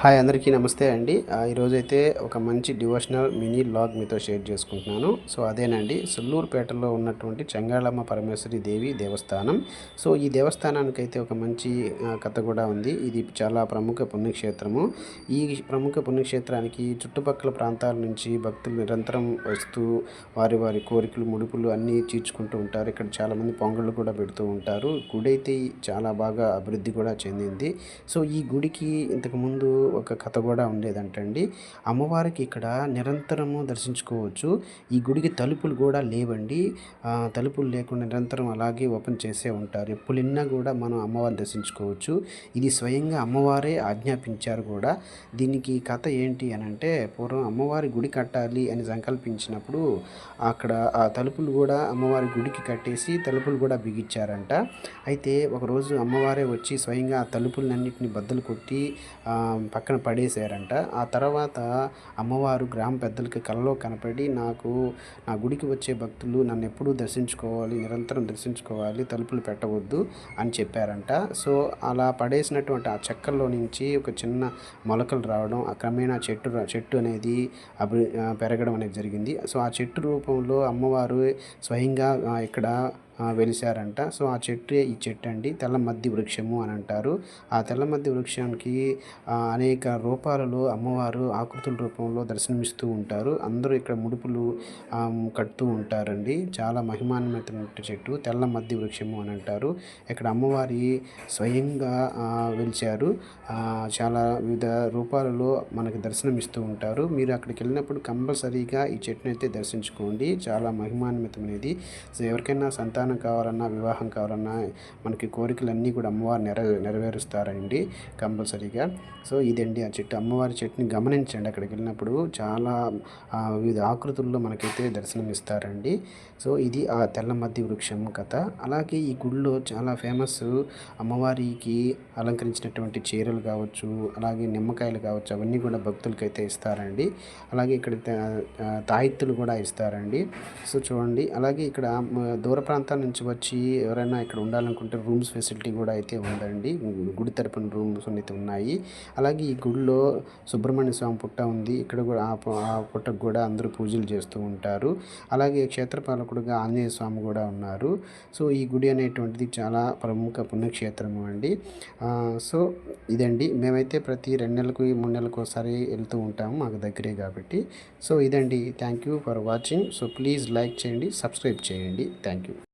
Hi అందరికీ నమస్తే అండి. ఈరోజైతే ఒక మంచి డివోషనల్ మినీ లాగ్ మీతో షేర్ చేసుకుంటున్నాను. సో అదేనండి సుల్లూరుపేటలో ఉన్నటువంటి చెంగాళమ్మ పరమేశ్వరి దేవి దేవస్థానం. సో ఈ దేవస్థానానికి అయితే ఒక మంచి కథ కూడా ఉంది. ఇది చాలా ప్రముఖ పుణ్యక్షేత్రము. ఈ ప్రముఖ పుణ్యక్షేత్రానికి చుట్టుపక్కల ప్రాంతాల నుంచి భక్తులు నిరంతరం వస్తూ వారి వారి కోరికలు ముడుపులు అన్నీ తీర్చుకుంటూ ఉంటారు. ఇక్కడ చాలామంది పొంగళ్ళు కూడా పెడుతూ ఉంటారు. గుడి అయితే చాలా బాగా అభివృద్ధి కూడా చెందింది. సో ఈ గుడికి ఇంతకుముందు ఒక కథ కూడా ఉండేదంటండి. అమ్మవారికి ఇక్కడ నిరంతరము దర్శించుకోవచ్చు. ఈ గుడికి తలుపులు కూడా లేవండి. తలుపులు లేకుండా నిరంతరం అలాగే ఓపెన్ చేసే ఉంటారు. ఎప్పుడున్నా కూడా మనం అమ్మవారిని దర్శించుకోవచ్చు. ఇది స్వయంగా అమ్మవారే ఆజ్ఞాపించారు కూడా. దీనికి కథ ఏంటి అని అంటే పూర్వం అమ్మవారి గుడి కట్టాలి అని సంకల్పించినప్పుడు అక్కడ ఆ తలుపులు కూడా అమ్మవారి గుడికి కట్టేసి తలుపులు కూడా బిగించారంట. అయితే ఒకరోజు అమ్మవారే వచ్చి స్వయంగా ఆ తలుపులన్నింటినీ బద్దలు కొట్టి పక్కన పడేశారంట. ఆ తర్వాత అమ్మవారు గ్రామ పెద్దలకి కలలో కనపడి నాకు నా గుడికి వచ్చే భక్తులు నన్ను ఎప్పుడూ దర్శించుకోవాలి నిరంతరం దర్శించుకోవాలి తలుపులు పెట్టవద్దు అని చెప్పారంట. సో అలా పడేసినటువంటి ఆ చెక్కల్లో నుంచి ఒక చిన్న మొలకలు రావడం ఆ క్రమేణా చెట్టు చెట్టు అనేది అభి పెరగడం అనేది జరిగింది. సో ఆ చెట్టు రూపంలో అమ్మవారు స్వయంగా ఇక్కడ వెలిసారంట వెలిశారంట. సో ఆ చెట్టు ఈ చెట్టు అండి తెల్లమద్ది వృక్షము అని అంటారు. ఆ తెల్లమద్ది వృక్షానికి అనేక రూపాలలో అమ్మవారు ఆకృతుల రూపంలో దర్శనమిస్తూ ఉంటారు. అందరూ ఇక్కడ ముడుపులు కడుతూ ఉంటారండి. చాలా మహిమాన్వితమైన చెట్టు తెల్ల మద్ది వృక్షము అని అంటారు. ఇక్కడ అమ్మవారి స్వయంగా వెలిచారు చాలా వివిధ రూపాలలో మనకి దర్శనమిస్తూ ఉంటారు. మీరు అక్కడికి వెళ్ళినప్పుడు కంపల్సరీగా ఈ చెట్టునైతే అయితే దర్శించుకోండి. చాలా మహిమాన్వితమైనది. సో ఎవరికైనా సంతానం కావాలన్నా వివాహం కావాలన్నా మనకి కోరికలన్నీ కూడా అమ్మవారు నెర నెరవేరుస్తారండి కంపల్సరీగా. సో ఇదండి ఆ చెట్టు. అమ్మవారి చెట్టుని గమనించండి అక్కడికి వెళ్ళినప్పుడు. చాలా వివిధ ఆకృతుల్లో మనకైతే దర్శనం ఇస్తారండి సో ఇది ఆ తెల్లమద్ది వృక్షం కథ. అలాగే ఈ గుడిలో చాలా ఫేమస్ అమ్మవారికి అలంకరించినటువంటి చీరలు కావచ్చు అలాగే నిమ్మకాయలు కావచ్చు అవన్నీ కూడా భక్తులకైతే ఇస్తారండి. అలాగే ఇక్కడ తాయిత్తులు కూడా ఇస్తారండి. సో చూడండి. అలాగే ఇక్కడ దూర ప్రాంతాల నుంచి వచ్చి ఎవరైనా ఇక్కడ ఉండాలనుకుంటే రూమ్స్ ఫెసిలిటీ కూడా అయితే ఉందండి. గుడి తరపున రూమ్స్ అయితే ఉన్నాయి. అలాగే ఈ గుడిలో సుబ్రహ్మణ్య స్వామి పుట్ట ఉంది. ఇక్కడ కూడా ఆ ఆ పుట్టకు కూడా అందరూ పూజలు చేస్తూ ఉంటారు. అలాగే క్షేత్రపాలకుడుగా ఆంజనేయ స్వామి కూడా ఉన్నారు. సో ఈ గుడి అనేటువంటిది చాలా ప్రముఖ పుణ్యక్షేత్రము అండి. సో ఇదండి. మేమైతే ప్రతి రెండు నెలలకు మూడు నెలలకు ఒకసారి వెళ్తూ ఉంటాము మాకు దగ్గరే కాబట్టి. సో ఇదండి. Thank you for watching. So please like చేయండి సబ్స్క్రైబ్ చేయండి. Thank you.